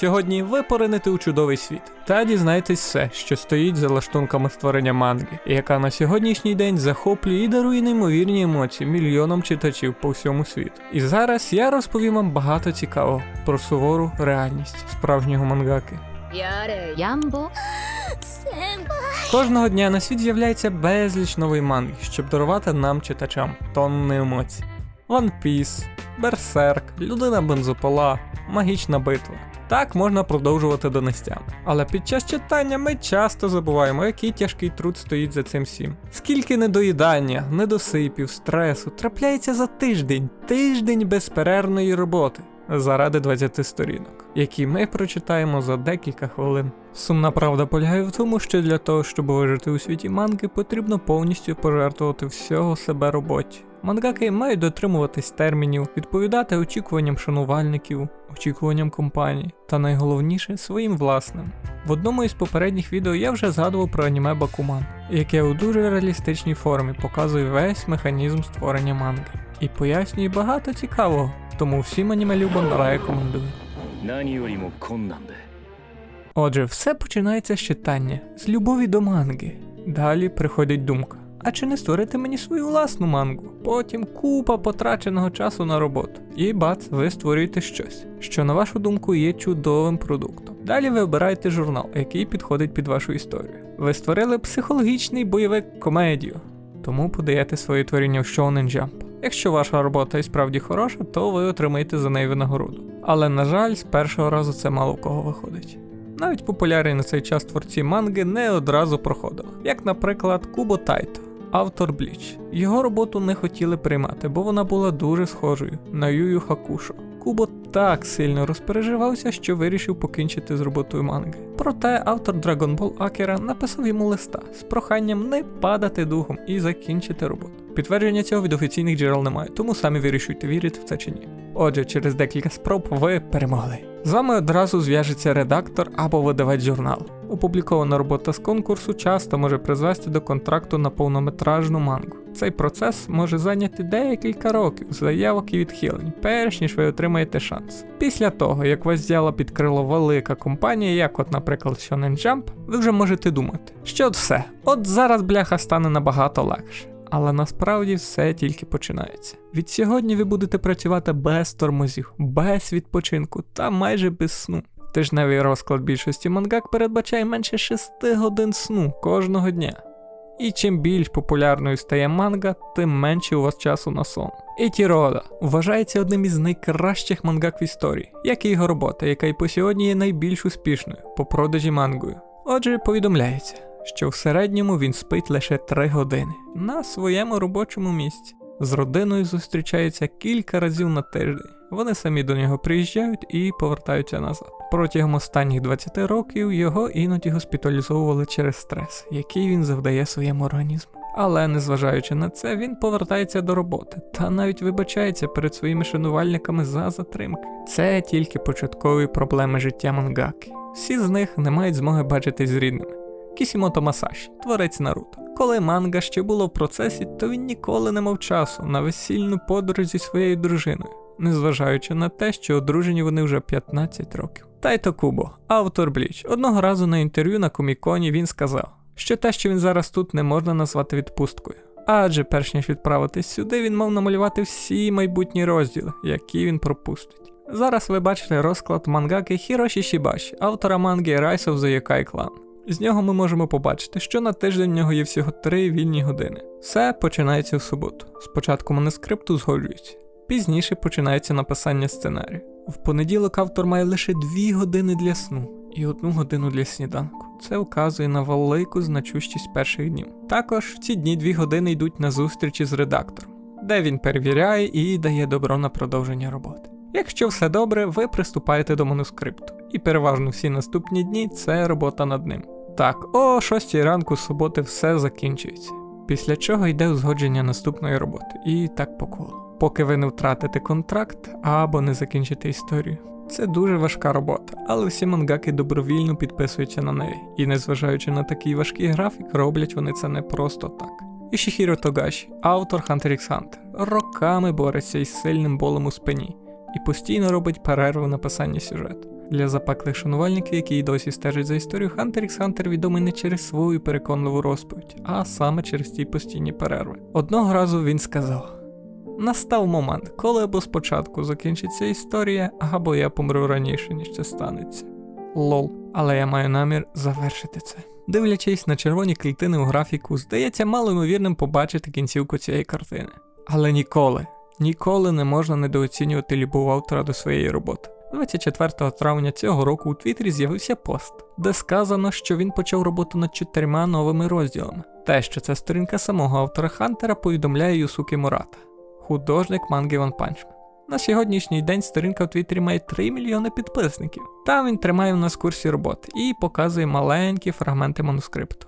Сьогодні ви поринете у чудовий світ та дізнайтесь все, що стоїть за лаштунками створення манги, яка на сьогоднішній день захоплює і дарує неймовірні емоції мільйонам читачів по всьому світу. І зараз я розповім вам багато цікавого про сувору реальність справжнього мангаки. Ямбо. Кожного дня на світ з'являється безліч нової манги, щоб дарувати нам читачам тонни емоцій. One Piece, Берсерк, Людина бензопола, Магічна битва. Так можна продовжувати до нестям. Але під час читання ми часто забуваємо, який тяжкий труд стоїть за цим всім. Скільки недоїдання, недосипів, стресу трапляється за тиждень, тиждень безперервної роботи заради 20 сторінок, які ми прочитаємо за декілька хвилин. Сумна правда полягає в тому, що для того, щоб вижити у світі манги, потрібно повністю пожертвувати всього себе роботі. Мангаки мають дотримуватись термінів, відповідати очікуванням шанувальників, очікуванням компаній та найголовніше своїм власним. В одному із попередніх відео я вже згадував про аніме Бакуман, яке у дуже реалістичній формі показує весь механізм створення манги. І пояснює багато цікавого, тому всім аніме любам рекомендую. Отже, все починається з читання, з любові до манги. Далі приходить думка. А чи не створити мені свою власну мангу? Потім купа потраченого часу на роботу. І бац, ви створюєте щось, що на вашу думку є чудовим продуктом. Далі ви обираєте журнал, який підходить під вашу історію. Ви створили психологічний бойовик комедію, тому подаєте своє творіння в Shonen Jump. Якщо ваша робота і справді хороша, то ви отримаєте за неї винагороду. Але на жаль, з першого разу це мало в кого виходить. Навіть популярні на цей час творці манги не одразу проходили, як, наприклад, Кубо Тайто, автор Бліч. Його роботу не хотіли приймати, бо вона була дуже схожою на Юю Хакушо. Кубо так сильно розпереживався, що вирішив покінчити з роботою манги. Проте автор Dragon Ball Akira написав йому листа з проханням не падати духом і закінчити роботу. Підтвердження цього від офіційних джерел немає, тому самі вирішуйте, вірити в це чи ні. Отже, через декілька спроб ви перемогли. З вами одразу зв'яжеться редактор або видавець журналу. Опублікована робота з конкурсу часто може призвести до контракту на повнометражну мангу. Цей процес може зайняти декілька років заявок і відхилень, перш ніж ви отримаєте шанс. Після того, як вас взяла під крило велика компанія, як от, наприклад, Shonen Jump, ви вже можете думати, що все, от зараз бляха стане набагато легше. Але насправді все тільки починається. Від сьогодні ви будете працювати без тормозів, без відпочинку та майже без сну. Тижневий розклад більшості мангак передбачає менше 6 годин сну кожного дня. І чим більш популярною стає манга, тим менше у вас часу на сон. Ітірода вважається одним із найкращих мангак в історії, як і його робота, яка й по сьогодні є найбільш успішною по продажі мангою. Отже, повідомляється, що в середньому він спить лише 3 години на своєму робочому місці. З родиною зустрічається кілька разів на тиждень. Вони самі до нього приїжджають і повертаються назад. Протягом останніх 20 років його іноді госпіталізовували через стрес, який він завдає своєму організму. Але незважаючи на це, він повертається до роботи та навіть вибачається перед своїми шанувальниками за затримки. Це тільки початкові проблеми життя мангаки. Всі з них не мають змоги бачитись з рідними. Кісімото Масаші, творець Наруто. Коли манга ще було в процесі, то він ніколи не мав часу на весільну подорож зі своєю дружиною, незважаючи на те, що одружені вони вже 15 років. Тайто Кубо, автор Бліч, одного разу на інтерв'ю на коміконі він сказав, що те, що він зараз тут, не можна назвати відпусткою. Адже перш ніж відправитись сюди, він мав намалювати всі майбутні розділи, які він пропустить. Зараз ви бачите розклад мангаки Хіроші Шібаші, автора манги Rise of the Yokai Clan. З нього ми можемо побачити, що на тиждень в нього є всього 3 вільні години. Все починається в суботу. Спочатку манускрипту згоджується, пізніше починається написання сценарію. В понеділок автор має лише 2 години для сну і 1 годину для сніданку. Це вказує на велику значущість перших днів. Також в ці дні 2 години йдуть на зустрічі з редактором, де він перевіряє і дає добро на продовження роботи. Якщо все добре, ви приступаєте до манускрипту, і переважно всі наступні дні це робота над ним. Так, о 6 ранку суботи все закінчується, після чого йде узгодження наступної роботи, і так по колу. Поки ви не втратите контракт або не закінчите історію. Це дуже важка робота, але всі мангаки добровільно підписуються на неї, і незважаючи на такий важкий графік, роблять вони це не просто так. Ішіхіро Тогаші, автор Hunter x Hunter, роками бореться із сильним болем у спині і постійно робить перерву в написанні сюжету. Для запеклих шанувальників, які й досі стежать за історією, Хантер ікс Хантер відомий не через свою переконливу розповідь, а саме через ті постійні перерви. Одного разу він сказав: Настав момент, коли або спочатку закінчиться історія, або я помру раніше, ніж це станеться. Лол, але я маю намір завершити це. Дивлячись на червоні клітини у графіку, здається мало ймовірним побачити кінцівку цієї картини. Але ніколи, ніколи не можна недооцінювати любов автора до своєї роботи. 24 травня цього року у Твіттері з'явився пост, де сказано, що він почав роботу над чотирма новими розділами. Те, що це сторінка самого автора Хантера, повідомляє Юсуки Мурата, художник манги One Punch Man. На сьогоднішній день сторінка в Твіттері має 3 мільйони підписників. Там він тримає в нас курсі роботи і показує маленькі фрагменти манускрипту.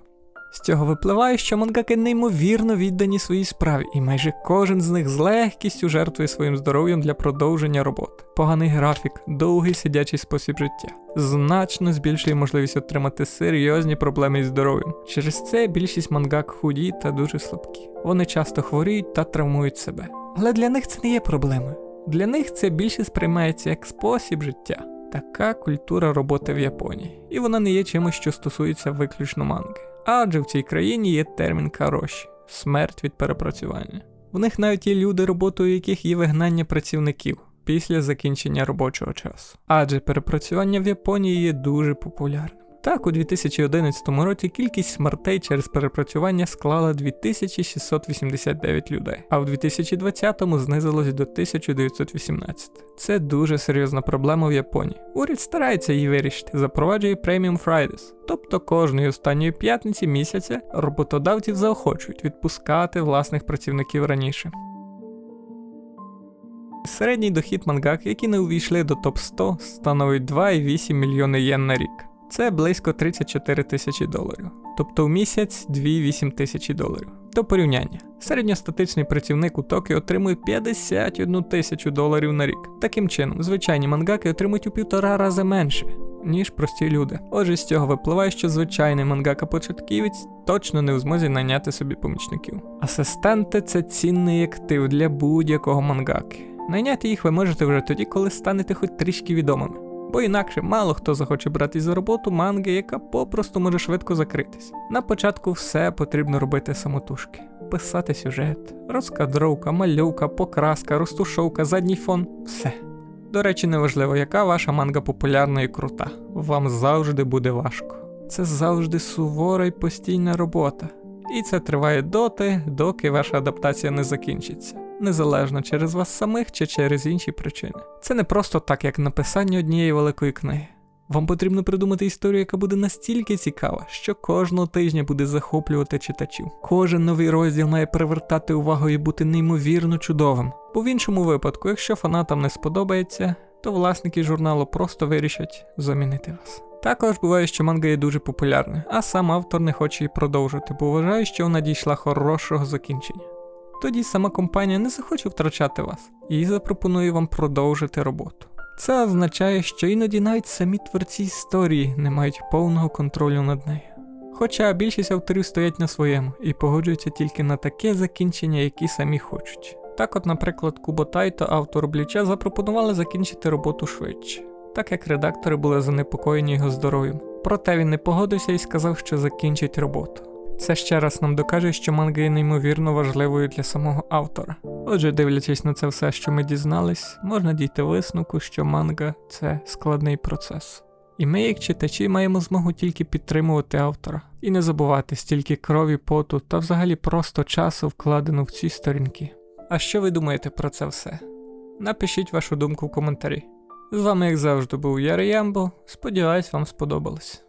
З цього випливає, що мангаки неймовірно віддані своїй справі, і майже кожен з них з легкістю жертвує своїм здоров'ям для продовження роботи. Поганий графік, довгий сидячий спосіб життя значно збільшує можливість отримати серйозні проблеми із здоров'ям. Через це більшість мангак худі та дуже слабкі. Вони часто хворіють та травмують себе. Але для них це не є проблемою. Для них це більше сприймається як спосіб життя. Така культура роботи в Японії, і вона не є чимось, що стосується виключно манги. Адже в цій країні є термін кароші смерть від перепрацювання. В них навіть є люди, роботою яких є вигнання працівників після закінчення робочого часу. Адже перепрацювання в Японії є дуже популярним. Так, у 2011 році кількість смертей через перепрацювання склала 2689 людей, а в 2020-му знизилось до 1918. Це дуже серйозна проблема в Японії. Уряд старається її вирішити, запроваджує Premium Fridays, тобто кожної останньої п'ятниці місяця роботодавців заохочують відпускати власних працівників раніше. Середній дохід мангак, які не увійшли до топ 100, становить 2,8 мільйони єн на рік. Це близько 34 тисячі доларів, тобто в місяць 2,8 тисячі доларів. До порівняння, середньостатичний працівник у Токіо отримує 51 тисячу доларів на рік. Таким чином, звичайні мангаки отримують у півтора рази менше, ніж прості люди. Отже, з цього випливає, що звичайний мангака-початківець точно не в змозі найняти собі помічників. Асистенти це цінний актив для будь-якого мангаки. Найняти їх ви можете вже тоді, коли станете хоч трішки відомими. Бо інакше мало хто захоче братись за роботу манги, яка попросту може швидко закритись. На початку все потрібно робити самотужки. Писати сюжет, розкадровка, мальовка, покраска, розтушовка, задній фон все. До речі, неважливо, яка ваша манга популярна і крута. Вам завжди буде важко. Це завжди сувора і постійна робота. І це триває доти, доки ваша адаптація не закінчиться незалежно через вас самих чи через інші причини. Це не просто так, як написання однієї великої книги. Вам потрібно придумати історію, яка буде настільки цікава, що кожного тижня буде захоплювати читачів. Кожен новий розділ має привертати увагу і бути неймовірно чудовим. Бо в іншому випадку, якщо фанатам не сподобається, то власники журналу просто вирішать замінити вас. Також буває, що манга є дуже популярною, а сам автор не хоче її продовжити, бо вважає, що вона дійшла хорошого закінчення тоді сама компанія не захоче втрачати вас і запропонує вам продовжити роботу. Це означає, що іноді навіть самі творці історії не мають повного контролю над нею. Хоча більшість авторів стоять на своєму і погоджуються тільки на таке закінчення, які самі хочуть. Так, от, наприклад, Куботай та автор обліччя запропонували закінчити роботу швидше, так як редактори були занепокоєні його здоров'ям. Проте він не погодився і сказав, що закінчить роботу. Це ще раз нам докаже, що манга є неймовірно важливою для самого автора. Отже, дивлячись на це все, що ми дізнались, можна дійти висновку, що манга це складний процес. І ми, як читачі, маємо змогу тільки підтримувати автора і не забувати стільки крові, поту та взагалі просто часу вкладено в ці сторінки. А що ви думаєте про це все? Напишіть вашу думку в коментарі. З вами, як завжди, був Яри Ямбо. Сподіваюсь, вам сподобалось.